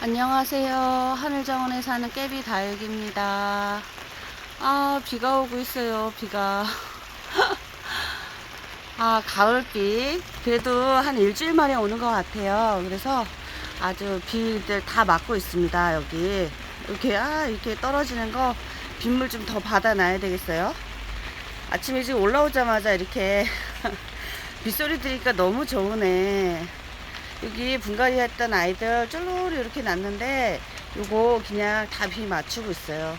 안녕하세요. 하늘정원에 사는 깨비 다육입니다. 아, 비가 오고 있어요. 비가. 아, 가을비. 그래도 한 일주일 만에 오는 것 같아요. 그래서 아주 비들 다 맞고 있습니다. 여기. 이렇게, 아, 이렇게 떨어지는 거 빗물 좀 더 받아놔야 되겠어요. 아침에 지금 올라오자마자 이렇게 빗소리 들으니까 너무 좋으네. 여기 분갈이 했던 아이들 쫄로리 이렇게 났는데 요거 그냥 다 비 맞추고 있어요.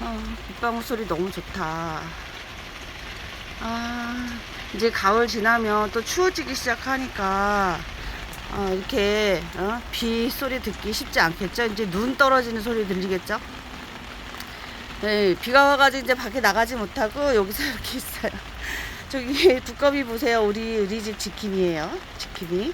어, 빗방울 소리 너무 좋다. 아, 이제 가을 지나면 또 추워지기 시작하니까 어, 이렇게 어? 비 소리 듣기 쉽지 않겠죠? 이제 눈 떨어지는 소리 들리겠죠? 네, 비가 와가지고 이제 밖에 나가지 못하고 여기서 이렇게 있어요. 저기 두꺼비 보세요. 우리 우리 집 지킴이에요. 지킴이.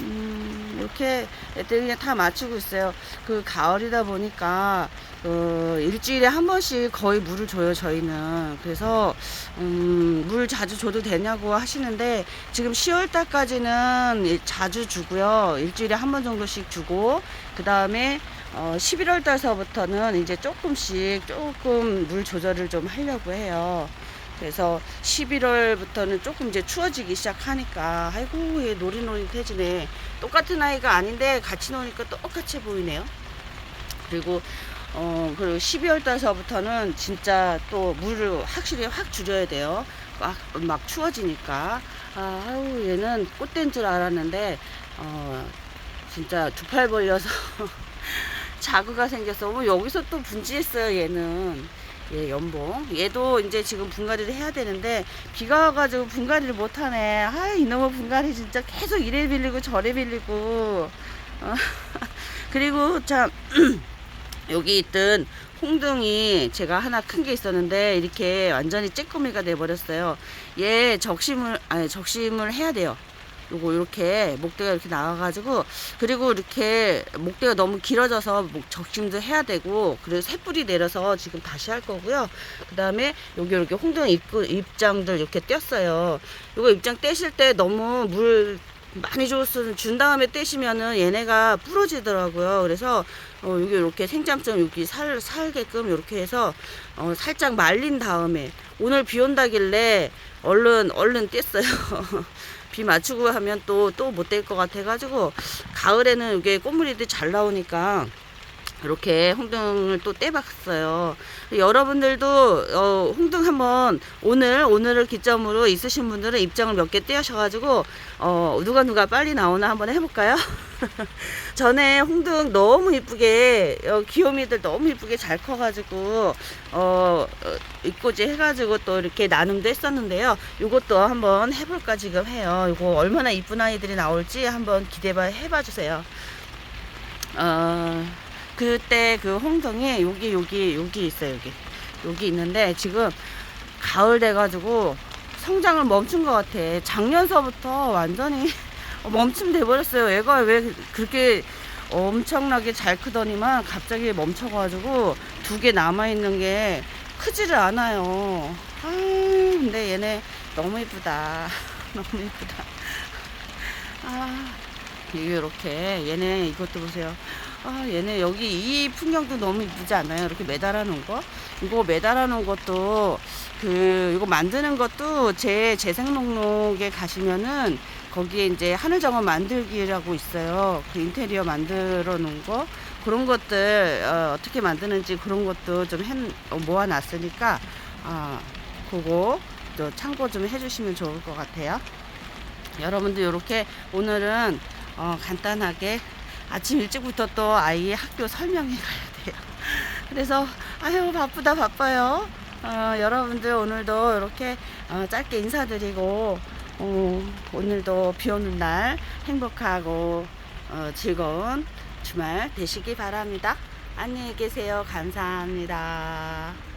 음, 이렇게 애들 그냥 다 맞추고 있어요. 그 가을이다 보니까 어, 일주일에 한 번씩 거의 물을 줘요. 저희는. 그래서 음, 물 자주 줘도 되냐고 하시는데 지금 10월 달까지는 자주 주고요. 일주일에 한 번 정도씩 주고 그 다음에 어, 11월 달서부터는 이제 조금씩 조금 물 조절을 좀 하려고 해요. 그래서 11월부터는 조금 이제 추워지기 시작하니까 아이고 얘 노릇노릇해지네 똑같은 아이가 아닌데 같이 노니까 똑같이 보이네요. 그리고 어 그리고 12월 달서부터는 진짜 또 물을 확실히 확 줄여야 돼요. 막, 막 추워지니까. 아, 아유 얘는 꽃된 줄 알았는데 어 진짜 두 팔 벌려서 자구가 생겼어. 뭐 여기서 또 분지했어요 얘는 얘 연봉. 얘도 이제 지금 분갈이를 해야 되는데 비가 와가지고 분갈이를 못하네. 아 이놈의 분갈이 진짜 계속 이래 빌리고 저래 빌리고. 어. 그리고 참 여기 있던 홍둥이 제가 하나 큰 게 있었는데 이렇게 완전히 쬐꾸미가 돼 버렸어요. 얘 적심을 아니 적심을 해야 돼요. 요거 이렇게 목대가 이렇게 나와가지고 그리고 이렇게 목대가 너무 길어져서 목 적심도 해야 되고 그래서 새뿌리 내려서 지금 다시 할 거고요. 그 다음에 여기 이렇게 홍등 입, 입장들 이렇게 뗐어요. 요거 입장 떼실 때 너무 물 많이 줬을 준 다음에 떼시면은 얘네가 부러지더라고요. 그래서 어, 여기 이렇게 생장점 여기 살 살게끔 이렇게 해서 어, 살짝 말린 다음에 오늘 비 온다길래 얼른 얼른 뗐어요. 비 맞추고 하면 또 또 못 될 것 같아 가지고 가을에는 이게 꽃무리들이 잘 나오니까 이렇게 홍등을 또 떼봤어요. 여러분들도 어, 홍등 한번 오늘 오늘을 기점으로 있으신 분들은 입장을 몇 개 떼셔가지고 어, 누가 누가 빨리 나오나 한번 해볼까요? 전에 홍등 너무 이쁘게 어, 귀요미들 너무 이쁘게 잘 커가지고 어, 어 입꼬지 해가지고 또 이렇게 나눔도 했었는데요. 이것도 한번 해볼까 지금 해요. 이거 얼마나 이쁜 아이들이 나올지 한번 기대봐 해봐 주세요. 어. 그때 그 홍등이 여기 여기 여기 있어요 여기. 여기 있는데 지금 가을 돼가지고 성장을 멈춘 것 같아. 작년서부터 완전히 멈춤 돼버렸어요. 얘가 왜 그렇게 엄청나게 잘 크더니만 갑자기 멈춰가지고 두 개 남아있는 게 크지를 않아요. 아 근데 얘네 너무 이쁘다. 너무 이쁘다. 아 이렇게 얘네 이것도 보세요 아 얘네 여기 이 풍경도 너무 이쁘지 않아요? 이렇게 매달아 놓은 거? 이거 매달아 놓은 것도 그 이거 만드는 것도 제 재생 목록에 가시면은 거기에 이제 하늘 정원 만들기라고 있어요. 그 인테리어 만들어 놓은 거? 그런 것들 어, 떻게 만드는지 그런 것도 좀 해, 어, 모아 놨으니까 어, 그거 또 참고 좀 해주시면 좋을 것 같아요. 여러분들 이렇게 오늘은 어, 간단하게 아침 일찍부터 또 아이 학교 설명회 가야 돼요. 그래서 아유 바쁘다 바빠요. 어, 여러분들 오늘도 이렇게 어, 짧게 인사드리고 어, 오늘도 비 오는 날 행복하고 어, 즐거운 주말 되시기 바랍니다. 안녕히 계세요. 감사합니다.